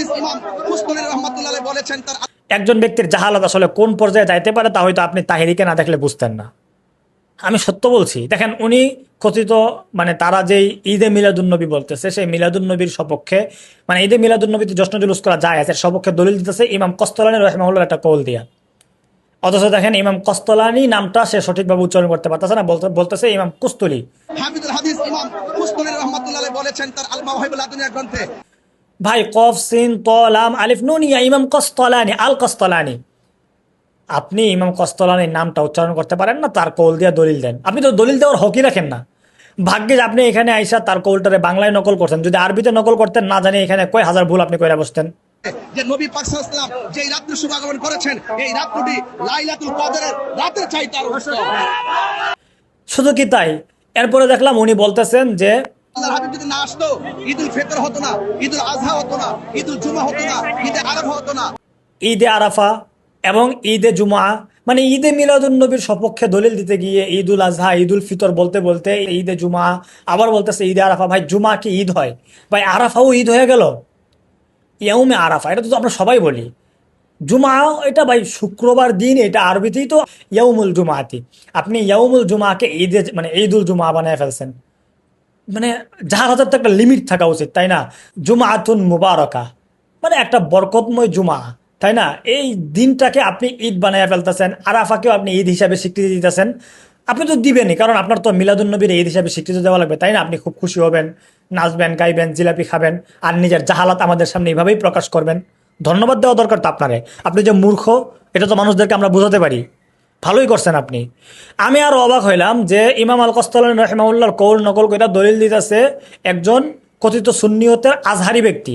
হাদিস ইমাম মুসলিম রহমাতুল্লাহ বলেছেন তার একজন ব্যক্তির জাহালাত আসলে কোন পর্যায়ে যাইতে পারে তা হয়তো আপনি তাহিরিকে না দেখলে বুঝতেন না। আমি সত্য বলছি। দেখেন উনি কথিত মানে তারা যেই ঈদে মিলাদুন্নবী বলতেছে সেই মিলাদুন্নবীর সপক্ষে মানে ঈদে মিলাদুন্নবীতে জশ্ন জুলুস করা যায় আছে সপক্ষে দলিল দিতেছে ইমাম কস্তলানি রহমাউল্লাহ একটা কৌল দিয়া। অথচ দেখেন ইমাম কস্তলানি নামটা সে সঠিকভাবে উচ্চারণ করতে পারতেছে না বলতেছে ইমাম কুস্তলি। হাফিজুল হাদিস ইমাম মুসলিম রহমাতুল্লাহ বলেছেন তার আল মাওয়াহিবুল আদুনিয়া গ্রন্থে ভাই কফ সিন তলাম আলিফ নুন ইয়া ইমাম কস্তলানি আল কস্তলানি। আপনি ইমাম কস্তলানির নামটা উচ্চারণ করতে পারেন না তার কৌল দিয়ে দলিল দেন। আপনি তো দলিল দেওয়ার হকি রাখেন না। ভাগ্যে যে আপনি এখানে আইসা তার কৌলটারে বাংলায় নকল করতেন যদি আরবিতে নকল করতেন না জানি এখানে কয় হাজার ভুল আপনি কইরা বসতেন। যে নবী পাক সাল্লাল্লাহু আলাইহি রাত্রি শুভাগমন করেছেন এই রাত্রিটি লাইলাতুল কদরের রাতের চাইতে আরও শুধু কি তাই? এরপরে দেখলাম উনি বলতেছেন যে আল্লাহর হাবিব যদি না আসতো, ঈদুল ফিতর হতো না, ঈদুল আজহা হতো না, ঈদুল জুমা হতো না, ঈদে আরাফা হতো না। ঈদে আরাফা এবং ঈদে জুমা মানে ঈদে মিলাদুল নবীর সপক্ষে দলিল দিতে গিয়ে ঈদ উল আজহা ঈদ উল ফিতর বলতে বলতে ঈদে জুমা আবার বলতেছে ঈদে আরাফা, ভাই জুমা কি ঈদ হয়? ভাই আরাফাও ঈদ হয়ে গেল। ইয়াউমে আরাফা, এটা তো আমরা সবাই বলি। জুমা এটা ভাই শুক্রবার দিন, এটা আরবিতেই তো ইয়াউমুল জুমাতি। আপনি ইয়াউমুল জুমাকে ঈদে মানে ঈদুল জুমা বানায় ফেলছেন। মানে যার হাজার তো একটা লিমিট থাকা উচিত, তাই না? জুমাতুন মুবারকা। মানে একটা বরকতময় জুমা তাই না? এই দিনটাকে আপনি ঈদ বানাইয়া ফেলতেছেন, আরাফাকেও আপনি ঈদ হিসাবে স্বীকৃতি দিতেছেন। আপনি তো দিবেনই, কারণ আপনার তো মিলাদুন্নবীর ঈদ হিসাবে স্বীকৃতি দেওয়া লাগবে, তাই না? আপনি খুব খুশি হবেন, নাচবেন, গাইবেন, জিলাপি খাবেন, আর নিজের জাহালাত আমাদের সামনে এইভাবেই প্রকাশ করবেন। ধন্যবাদ দেওয়া দরকার তো আপনারে। আপনি যে মূর্খ, এটা তো মানুষদেরকে আমরা বোঝাতে পারি। ভালোই করছেন আপনি। আমি আরও অবাক হইলাম যে ইমাম আল কস্তলান রহমাউল্লাহর কৌল নকল করে দলিল দিতেছে একজন কথিত সুন্নিয়তের আজহারি ব্যক্তি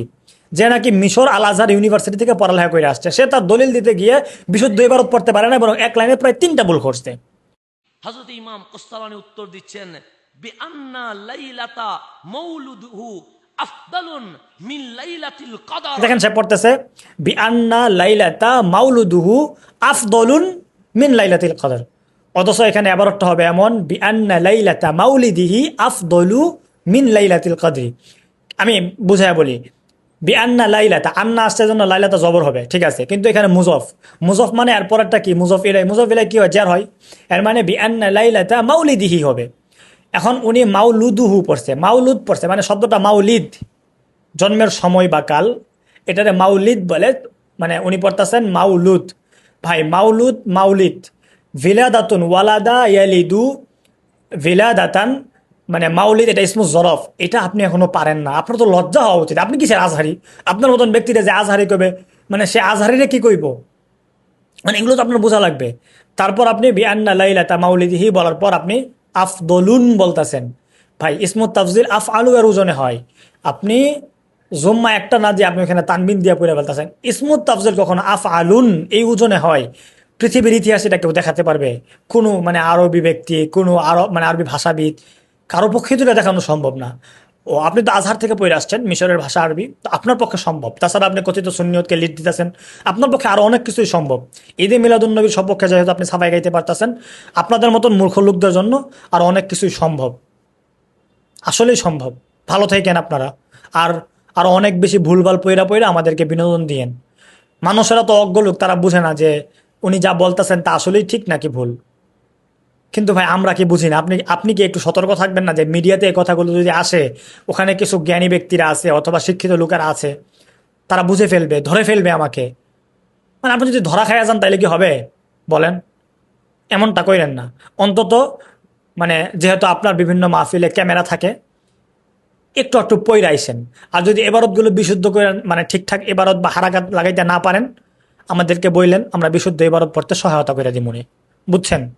যে নাকি মিশর আল আজহার ইউনিভার্সিটি থেকে পড়ালেখা করে আসছে। সে তার দলিল দিতে গিয়ে বিশুদ্ধ ইবারত পড়তে পারে না বরং এক লাইনে প্রায় তিনটা ভুল করছে। হজরত ইমাম কোস্তালানি উত্তর দিচ্ছেন বি আন্না লাইলাতা মৌলুদহু আফদালুন মিন লাইলাতিল কদর। দেখেন সে পড়তেছে বি আন্না লাইলাতা মাউলুদুহু আফদলুন মিন লাইলাতিল কদর। অথচ এখানে আবারটা হবে এমন বি আন্না লাইলাতা মাউলিদিহি আফদলু মিন লাইলাতিল কদরি। আমি বুঝাই বলি বি আন্না লাইলাতা, আন্না আসছে জন্য লাইলাতা জবর হবে, ঠিক আছে? কিন্তু এখানে মুজফ। মুজফ মানে এর পরেরটা কি? মুজফ ইলাই মুজফ ইলাই কি হয়? জের হয়। এর মানে বি আন্না লাইলাতা মাউলিদিহি হবে। এখন উনি মাউলুদুহু পড়ছে, মাউলুদ পড়ছে মানে শব্দটা মাউলিদ। জন্মের সময় বা কাল, এটারে মাউলিদ বলে মানে উনি পড়তেছেন মাউলুদ। ভাই মাউলুদ মাউলিদ ভিলাদাতুন ওয়ালাদা ইয়ালিদু ভিলাদাতান মানে মাউলিদ এটা ইসমু জরফ, এটা আপনি এখনও পারেন না। আপনার তো লজ্জা হওয়া উচিত। আপনি কিসের আজহারি? আপনার মতন ব্যক্তিরা যে আজহারি কবে মানে সে আজহারিরে কি কইব? মানে এগুলো তো আপনার বোঝা লাগবে। তারপর আপনি বিআন্না লাইলাতা মাউলিদিহি বলার পর আপনি আফদলুন বলতেছেন। ভাই, ইসমুত তাফজিল আফ আলু এর ওজনে হয়। আপনি জুম্মা একটা না দিয়ে আপনি ওখানে তানবিন দিয়ে পড়ে ফেলতেছেন। ইসমুত তাফজিল কখনো আফ আলুন এই ওজনে হয়। পৃথিবীর ইতিহাস এটা কেউ দেখাতে পারবে। কোনো মানে আরবি ব্যক্তি, কোনো আরব মানে আরবি ভাষাবিদ, কারও পক্ষে তো এটা দেখানো সম্ভব না। ও আপনি তো আজহার থেকে পড়ে আসছেন, মিশরের ভাষা আরবি, তো আপনার পক্ষে সম্ভব। তাছাড়া আপনি কথিত সুন্নিয়তকে লিড দিতেছেন, আপনার পক্ষে আরও অনেক কিছুই সম্ভব। ঈদে মিলাদুন্নবীর সপক্ষে যেহেতু আপনি সাফাই গাইতে পারতেছেন, আপনাদের মতন মূর্খ লোকদের জন্য আর অনেক কিছুই সম্ভব। আসলেই সম্ভব। ভালো থাকেন আপনারা। আর আর অনেক বেশি ভুলভাল পয়রা পয়রা আমাদেরকে বিনোদন দিয়েন। মানুষেরা তো অজ্ঞ লোক, তারা বুঝে না যে উনি যা বলতেছেন তা আসলেই ঠিক নাকি ভুল। কিন্তু ভাই, আমরা কি বুঝি না? আপনি আপনি কি একটু সতর্ক থাকবেন না যে মিডিয়াতে এই কথাগুলো যদি আসে, ওখানে কিছু জ্ঞানী ব্যক্তিরা আছে অথবা শিক্ষিত লোকেরা আছে, তারা বুঝে ফেলবে, ধরে ফেলবে আমাকে। মানে আপনি যদি ধরা খাইয়া যান তাহলে কি হবে? বলেন। এমনটা কইরেন না। অন্তত মানে যেহেতু আপনার বিভিন্ন মাহফিলে ক্যামেরা থাকে একটু একটু আইসেন। আর যদি এবারতগুলো বিশুদ্ধ করে মানে ঠিকঠাক এবারত বা হারাঘাত লাগাইতে না পারেন, আমাদেরকে বললেন আমরা বিশুদ্ধ এবারত পড়তে সহায়তা করে দিই মনে বুঝছেন?